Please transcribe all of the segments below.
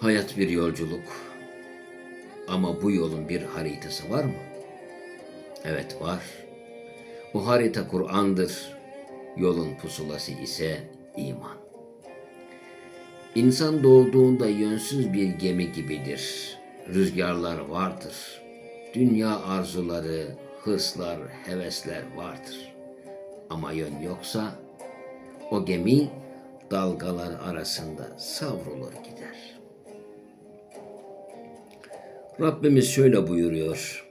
Hayat bir yolculuk. Ama bu yolun bir haritası var mı? Evet var. Bu harita Kur'an'dır. Yolun pusulası ise iman. İnsan doğduğunda yönsüz bir gemi gibidir. Rüzgarlar vardır. Dünya arzuları, hırslar, hevesler vardır. Ama yön yoksa o gemi dalgalar arasında savrulur gider. Rabbimiz şöyle buyuruyor.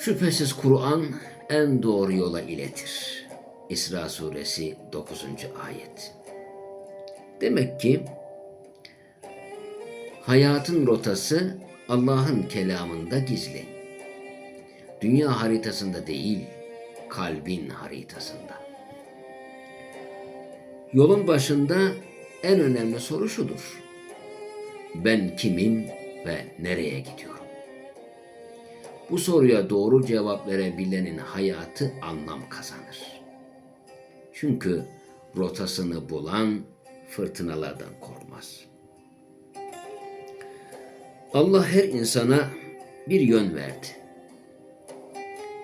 Şüphesiz Kur'an en doğru yola iletir. İsra suresi 9. ayet. Demek ki hayatın rotası Allah'ın kelamında gizli. Dünya haritasında değil, kalbin haritasında. Yolun başında en önemli soru şudur. Ben kimim ve nereye gidiyorum? Bu soruya doğru cevap verebilenin hayatı anlam kazanır. Çünkü rotasını bulan fırtınalardan korkmaz. Allah her insana bir yön verdi.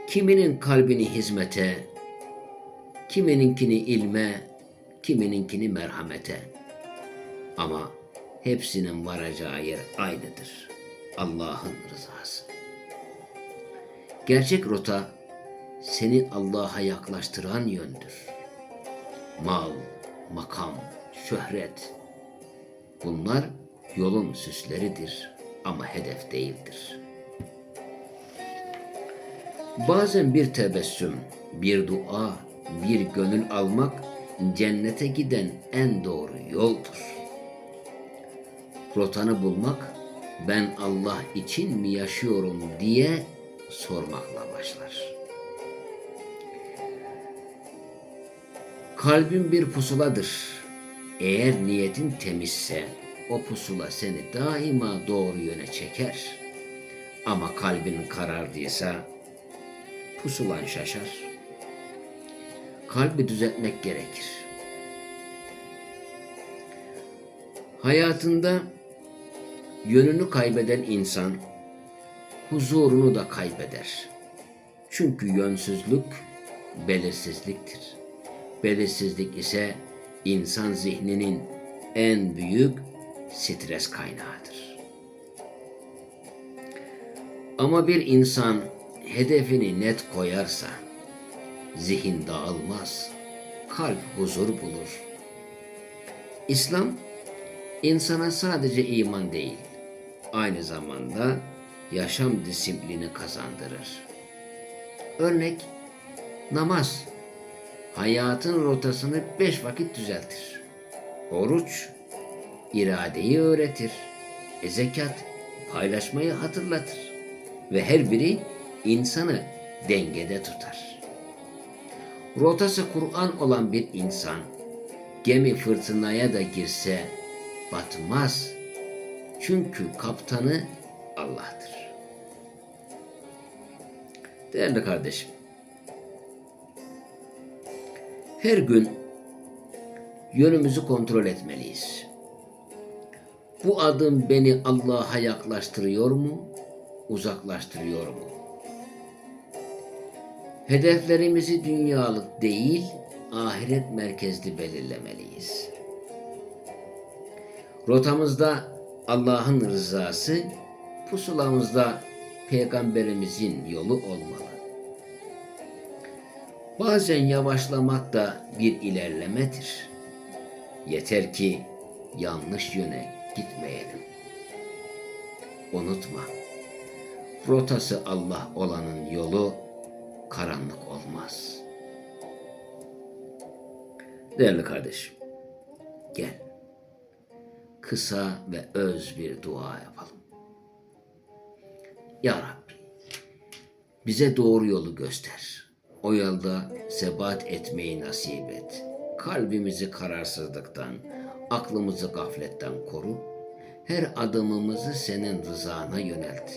Kiminin kalbini hizmete, kimininkini ilme, kimininkini merhamete. Ama hepsinin varacağı yer aynıdır. Allah'ın rızası. Gerçek rota seni Allah'a yaklaştıran yöndür. Mal, makam, şöhret bunlar yolun süsleridir ama hedef değildir. Bazen bir tebessüm, bir dua, bir gönül almak cennete giden en doğru yoldur. Rotanı bulmak ben Allah için mi yaşıyorum diye sormakla başlar. Kalbin bir pusuladır. Eğer niyetin temizse o pusula seni daima doğru yöne çeker. Ama kalbin karardıysa pusulan şaşar. Kalbi düzeltmek gerekir. Hayatında yönünü kaybeden insan huzurunu da kaybeder. Çünkü yönsüzlük belirsizliktir. Belirsizlik ise insan zihninin en büyük stres kaynağıdır. Ama bir insan hedefini net koyarsa zihin dağılmaz, kalp huzur bulur. İslam insana sadece iman değil, aynı zamanda yaşam disiplini kazandırır. Örnek namaz hayatın rotasını beş vakit düzeltir. Oruç iradeyi öğretir. E zekat paylaşmayı hatırlatır. Ve her biri insanı dengede tutar. Rotası Kur'an olan bir insan gemi fırtınaya da girse batmaz. Çünkü kaptanı Allah'tır. Değerli kardeşim, her gün yönümüzü kontrol etmeliyiz. Bu adım beni Allah'a yaklaştırıyor mu, uzaklaştırıyor mu? Hedeflerimizi dünyalık değil, ahiret merkezli belirlemeliyiz. Rotamızda Allah'ın rızası, pusulamızda Peygamberimizin yolu olmalı. Bazen yavaşlamak da bir ilerlemedir. Yeter ki yanlış yöne gitmeyelim. Unutma, rotası Allah olanın yolu karanlık olmaz. Değerli kardeşim, gel. Kısa ve öz bir dua yapalım. Ya Rabbi, bize doğru yolu göster. O yolda sebat etmeyi nasip et. Kalbimizi kararsızlıktan, aklımızı gafletten koru. Her adımımızı senin rızana yönelt.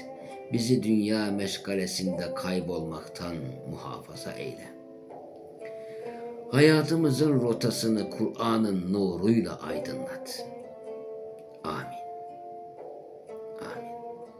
Bizi dünya meşgalesinde kaybolmaktan muhafaza eyle. Hayatımızın rotasını Kur'an'ın nuruyla aydınlat. Amin.